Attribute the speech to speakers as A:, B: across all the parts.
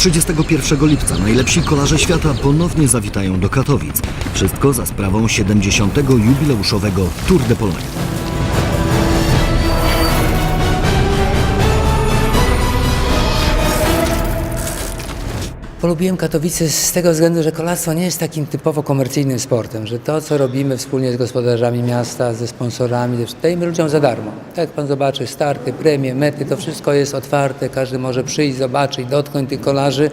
A: 31 lipca najlepsi kolarze świata ponownie zawitają do Katowic. Wszystko za sprawą 70. jubileuszowego Tour de Pologne.
B: Polubiłem Katowice z tego względu, że kolarstwo nie jest takim typowo komercyjnym sportem, że to, co robimy wspólnie z gospodarzami miasta, ze sponsorami, dajemy ludziom za darmo. Tak jak pan zobaczy, starty, premie, mety, to wszystko jest otwarte, każdy może przyjść, zobaczyć, dotknąć tych kolarzy,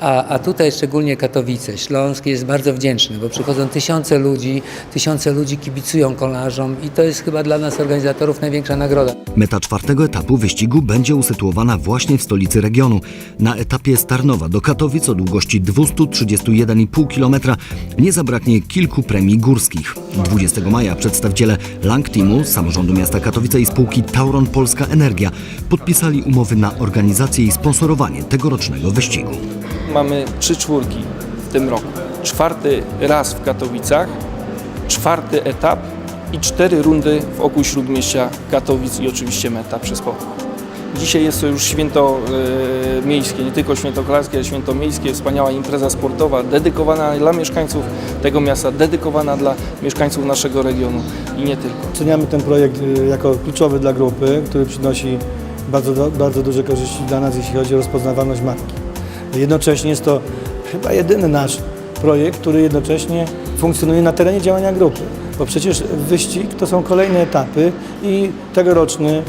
B: a, a tutaj szczególnie Katowice, Śląsk jest bardzo wdzięczny, bo przychodzą tysiące ludzi, tysiące ludzi kibicują kolarzom i to jest chyba dla nas organizatorów największa nagroda.
A: Meta czwartego etapu wyścigu będzie usytuowana właśnie w stolicy regionu. Na etapie z Tarnowa do Katowic o długości 231,5 km nie zabraknie kilku premii górskich. 20 maja przedstawiciele Lang Teamu, samorządu miasta Katowice i spółki Tauron Polska Energia podpisali umowy na organizację i sponsorowanie tegorocznego wyścigu.
C: Mamy trzy czwórki w tym roku. Czwarty raz w Katowicach, czwarty etap i cztery rundy wokół Śródmieścia Katowic i oczywiście meta przez pokój. Dzisiaj jest to już święto e, miejskie, nie tylko święto kolarskie, ale święto miejskie, wspaniała impreza sportowa, dedykowana dla mieszkańców tego miasta, dedykowana dla mieszkańców naszego regionu i nie tylko.
D: Oceniamy ten projekt y, jako kluczowy dla grupy, który przynosi bardzo, bardzo duże korzyści dla nas, jeśli chodzi o rozpoznawalność marki. Jednocześnie jest to chyba jedyny nasz projekt, który jednocześnie funkcjonuje na terenie działania grupy, bo przecież wyścig to są kolejne etapy i tegoroczny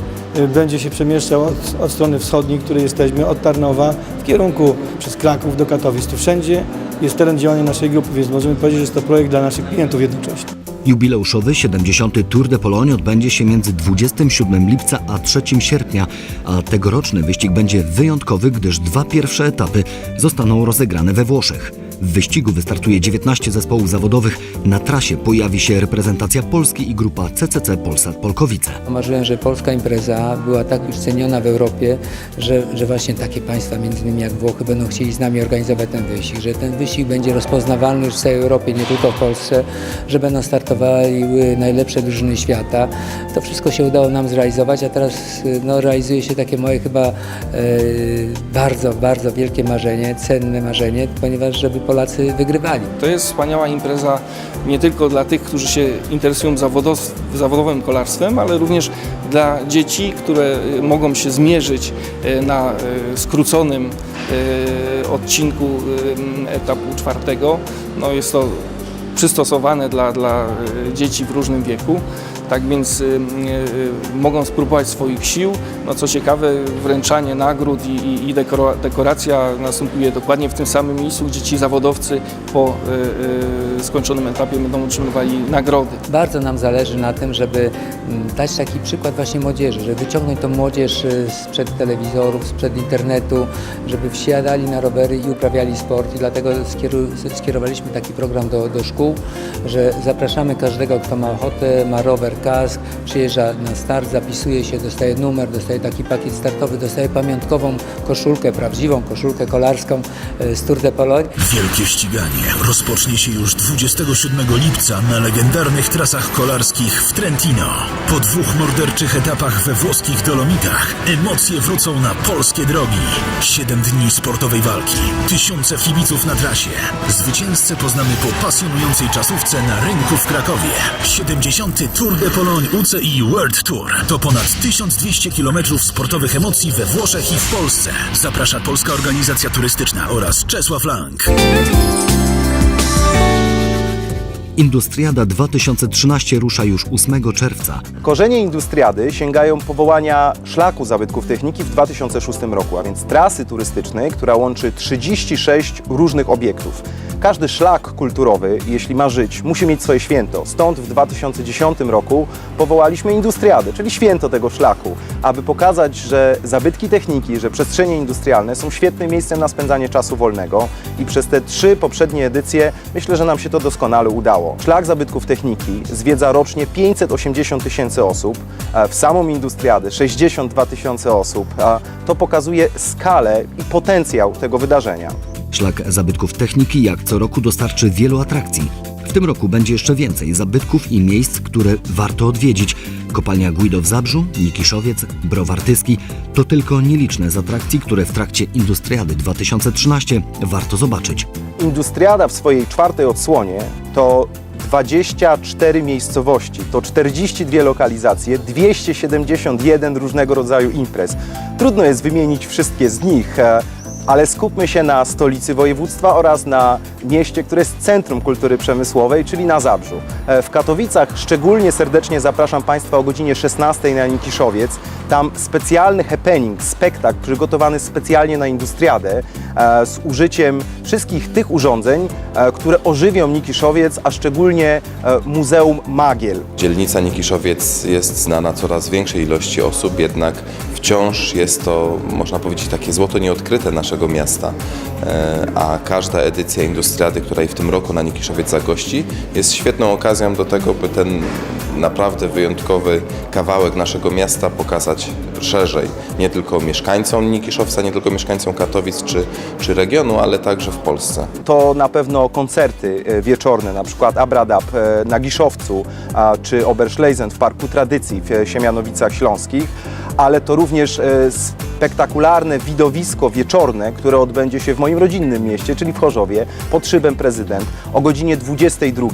D: będzie się przemieszczał od, od strony wschodniej, której jesteśmy, od Tarnowa w kierunku przez Kraków do Katowic. Tu wszędzie jest teren działania naszej grupy, więc możemy powiedzieć, że jest to projekt dla naszych klientów jednocześnie.
A: Jubileuszowy 70. Tour de Pologne odbędzie się między 27 lipca a 3 sierpnia, a tegoroczny wyścig będzie wyjątkowy, gdyż dwa pierwsze etapy zostaną rozegrane we Włoszech. W wyścigu wystartuje 19 zespołów zawodowych. Na trasie pojawi się reprezentacja Polski i grupa CCC Polsat Polkowice.
B: Marzyłem, że polska impreza była tak już ceniona w Europie, że, że właśnie takie państwa, między innymi jak Włochy, będą chcieli z nami organizować ten wyścig, że ten wyścig będzie rozpoznawalny już w całej Europie, nie tylko w Polsce, że będą startowały najlepsze drużyny świata. To wszystko się udało nam zrealizować, a teraz no, realizuje się takie moje chyba e, bardzo, bardzo wielkie marzenie, cenne marzenie, ponieważ żeby Polacy wygrywali.
C: To jest wspaniała impreza nie tylko dla tych, którzy się interesują zawodow- zawodowym kolarstwem, ale również dla dzieci, które y, mogą się zmierzyć y, na y, skróconym odcinku etapu czwartego. No jest to przystosowane dla, dla dzieci w różnym wieku. Tak więc y, y, mogą spróbować swoich sił. No co ciekawe, wręczanie nagród i, i, i dekora, dekoracja następuje dokładnie w tym samym miejscu, gdzie ci zawodowcy po y, y, skończonym etapie będą otrzymywali nagrody.
B: Bardzo nam zależy na tym, żeby mm, dać taki przykład właśnie młodzieży, żeby wyciągnąć tą młodzież y, sprzed telewizorów, sprzed internetu, żeby wsiadali na rowery i uprawiali sport i dlatego skierowaliśmy taki program do, do szkół, że zapraszamy każdego, kto ma ochotę, ma rower, kask, przyjeżdża na start, zapisuje się, dostaje numer, dostaje taki pakiet startowy, dostaje pamiątkową koszulkę, prawdziwą koszulkę kolarską y, z Tour de Pologne.
E: Wielkie ściganie rozpocznie się już 27 lipca na legendarnych trasach kolarskich w Trentino. Po dwóch morderczych etapach we włoskich Dolomitach emocje wrócą na polskie drogi. Siedem dni sportowej walki, tysiące kibiców na trasie. Zwycięzcę poznamy po pasjonującej czasówce na rynku w Krakowie. 70. Tour de Pologne UCI World Tour to ponad 1200 km sportowych emocji we Włoszech i w Polsce. Zaprasza Polska Organizacja Turystyczna oraz Czesław Lang.
A: Industriada 2013 rusza już 8 czerwca.
F: Korzenie industriady sięgają powołania szlaku zabytków techniki w 2006 roku, a więc trasy turystycznej, która łączy 36 różnych obiektów. Każdy szlak kulturowy, jeśli ma żyć, musi mieć swoje święto. Stąd w 2010 roku powołaliśmy industriadę, czyli święto tego szlaku, aby pokazać, że zabytki techniki, że przestrzenie industrialne są świetnym miejscem na spędzanie czasu wolnego i przez te trzy poprzednie edycje myślę, że nam się to doskonale udało. Szlak zabytków techniki zwiedza rocznie 580 tysięcy osób, w samą industriadę 62 tysiące osób. To pokazuje skalę i potencjał tego wydarzenia.
A: Szlak zabytków techniki jak co roku dostarczy wielu atrakcji. Tym roku będzie jeszcze więcej zabytków i miejsc, które warto odwiedzić. Kopalnia Guido w Zabrzu, Nikiszowiec, Browar Tyski to tylko nieliczne z atrakcji, które w trakcie Industriady 2013 warto zobaczyć.
F: Industriada w swojej czwartej odsłonie to 24 miejscowości, to 42 lokalizacje, 271 różnego rodzaju imprez. Trudno jest wymienić wszystkie z nich, e, ale skupmy się na stolicy województwa oraz na mieście, które jest centrum kultury przemysłowej, czyli na Zabrzu. E, W Katowicach szczególnie serdecznie zapraszam Państwa o godzinie 16 na Nikiszowiec. Tam specjalny happening, spektakl przygotowany specjalnie na Industriadę e, z użyciem wszystkich tych urządzeń, e, które ożywią Nikiszowiec, a szczególnie Muzeum Magiel.
G: Dzielnica Nikiszowiec jest znana coraz większej ilości osób, jednak wciąż jest to, można powiedzieć, takie złoto nieodkryte naszego miasta. E, A każda edycja Industriady, która i w tym roku na Nikiszowiec zagości, jest świetną okazją do tego, by ten naprawdę wyjątkowy kawałek naszego miasta pokazać szerzej. Nie tylko mieszkańcom Nikiszowca, nie tylko mieszkańcom Katowic czy, czy regionu, ale także w Polsce.
F: To na pewno koncerty e, wieczorne, na przykład Abradab e, na Giszowcu, czy Oberschleisen w Parku Tradycji w Siemianowicach Śląskich, ale to również e, spektakularne widowisko wieczorne, które odbędzie się w moim rodzinnym mieście, czyli w Chorzowie, pod szybem prezydent o godzinie 22,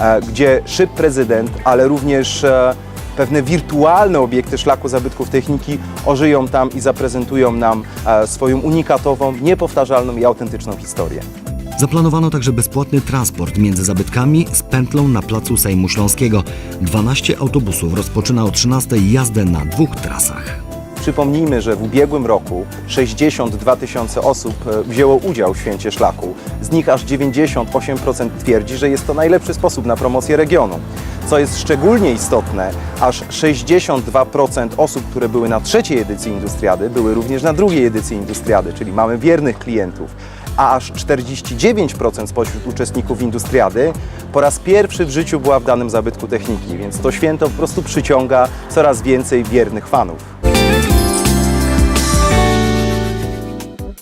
F: e, gdzie szyb prezydent, ale również e, pewne wirtualne obiekty szlaku zabytków techniki ożyją tam i zaprezentują nam swoją unikatową, niepowtarzalną i autentyczną historię.
A: Zaplanowano także bezpłatny transport między zabytkami z pętlą na placu Sejmu Śląskiego. 12 autobusów rozpoczyna o 13 jazdę na dwóch trasach.
F: Przypomnijmy, że w ubiegłym roku 62 tysiące osób e, wzięło udział w Święcie Szlaku. Z nich aż 98% twierdzi, że jest to najlepszy sposób na promocję regionu. Co jest szczególnie istotne, aż 62% osób, które były na trzeciej edycji Industriady, były również na drugiej edycji Industriady, czyli mamy wiernych klientów. A aż 49% spośród uczestników Industriady po raz pierwszy w życiu była w danym zabytku techniki, więc to święto po prostu przyciąga coraz więcej wiernych fanów.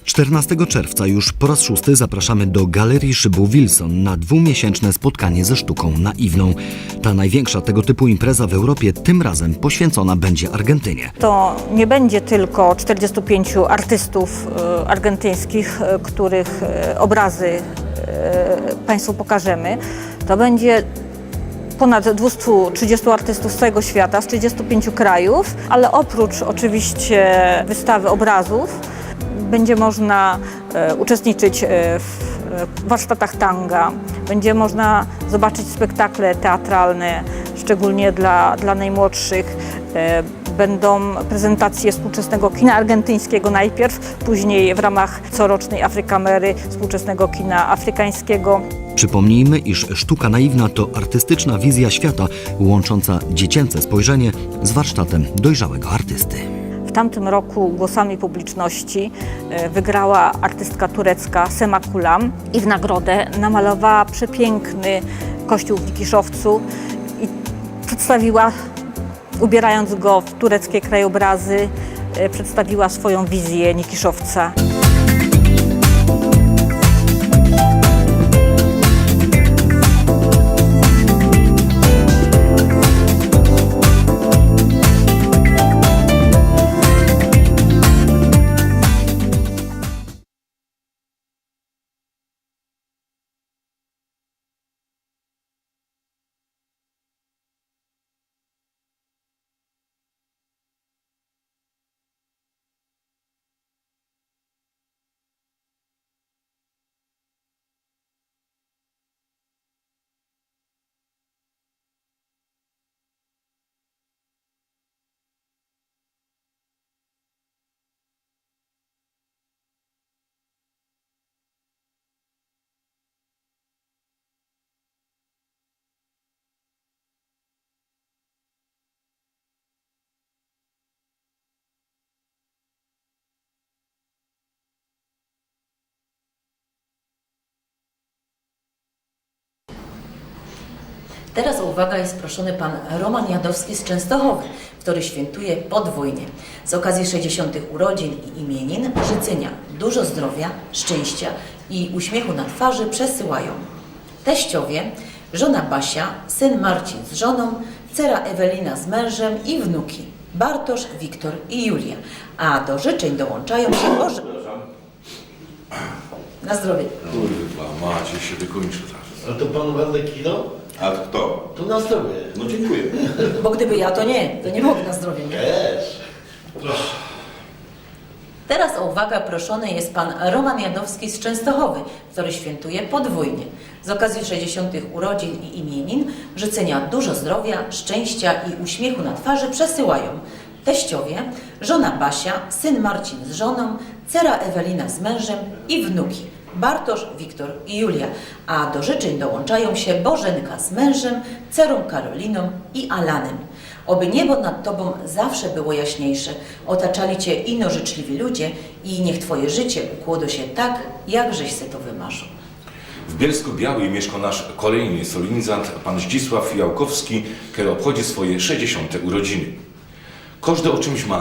A: 14 czerwca już po raz szósty zapraszamy do Galerii Szybu Wilson na dwumiesięczne spotkanie ze sztuką naiwną. Ta największa tego typu impreza w Europie tym razem poświęcona będzie Argentynie.
H: To nie będzie tylko 45 artystów e, argentyńskich, e, których e, obrazy Państwu pokażemy. To będzie ponad 230 artystów z całego świata, z 35 krajów, ale oprócz oczywiście wystawy obrazów będzie można e, uczestniczyć e, w warsztatach tanga, będzie można zobaczyć spektakle teatralne, szczególnie dla, dla najmłodszych. E, Będą prezentacje współczesnego kina argentyńskiego najpierw, później w ramach corocznej Afrykamery współczesnego kina afrykańskiego.
A: Przypomnijmy, iż sztuka naiwna to artystyczna wizja świata łącząca dziecięce spojrzenie z warsztatem dojrzałego artysty.
H: W tamtym roku głosami publiczności e, wygrała artystka turecka Sema Kulam i w nagrodę namalowała przepiękny kościół w Nikiszowcu i przedstawiła, ubierając go w tureckie krajobrazy, e, przedstawiła swoją wizję Nikiszowca.
I: Teraz o uwagę jest proszony pan Roman Jadowski z Częstochowy, który świętuje podwójnie. Z okazji 60. urodzin i imienin życzenia dużo zdrowia, szczęścia i uśmiechu na twarzy przesyłają teściowie żona Basia, syn Marcin z żoną, cera Ewelina z mężem i wnuki Bartosz, Wiktor i Julia. A do życzeń dołączają się Boże... Na zdrowie.
J: Kurwa, macie się wykończy teraz.
K: A to pan Waldek kino?
J: A kto?
K: To na zdrowie.
J: No dziękuję.
I: Bo gdyby ja, to nie, to nie mogę na zdrowie. Nie?
K: Też.
I: Teraz o uwagę proszony jest pan Roman Jadowski z Częstochowy, który świętuje podwójnie. Z okazji 60. urodzin i imienin życzenia dużo zdrowia, szczęścia i uśmiechu na twarzy przesyłają teściowie, żona Basia, syn Marcin z żoną, cera Ewelina z mężem i wnuki Bartosz, Wiktor i Julia. A do życzeń dołączają się Bożenka z mężem, cerą Karoliną i Alanem. Oby niebo nad Tobą zawsze było jaśniejsze, otaczali Cię ino życzliwi ludzie i niech Twoje życie ukłodo się tak, jak żeś se to wymarzył.
J: W Bielsku Białej mieszka nasz kolejny solenizant, pan Zdzisław Jałkowski, który obchodzi swoje 60. urodziny. Każdy o czymś ma.